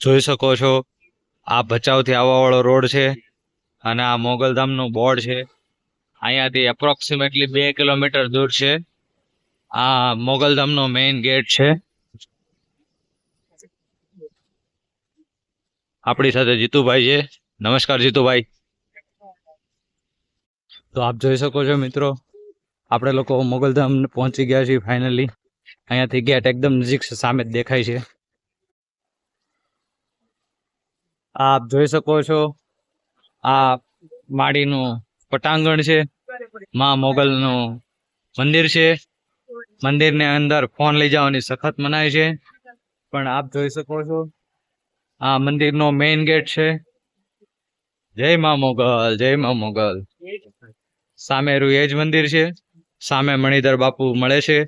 જોઈ શકો છો, આ ભચાઉથી આવવાવાળો રોડ છે અને આ મોગલધામનું બોર્ડ છે. અહીંયાથી એપ્રોક્સિમેટલી બે કિલોમીટર દૂર છે. આ મોગલધામનો મેઇન ગેટ છે. આપણી સાથે જીતુભાઈ છે. નમસ્કાર જીતુભાઈ. તો આપ જોઈ શકો છો મિત્રો, આપણે લોકો મોગલધામ પહોંચી ગયા છીએ ફાઇનલી અહીંયાથી ગેટ એકદમ નજીક સામે દેખાય છે. આપ જોઈ શકો છો, આ માડીનું પટાંગણ છે, માં મોગલનું મંદિર છે. મંદિરની અંદર ફોન લઈ જવાની સખત મનાય છે. પણ આપ જોઈ શકો છો, આ મંદિરનો મેઇન ગેટ છે. જય માં મોગલ, જય માં મોગલ. સામે જ મંદિર છે. સામે મણિધર બાપુ મળે છે.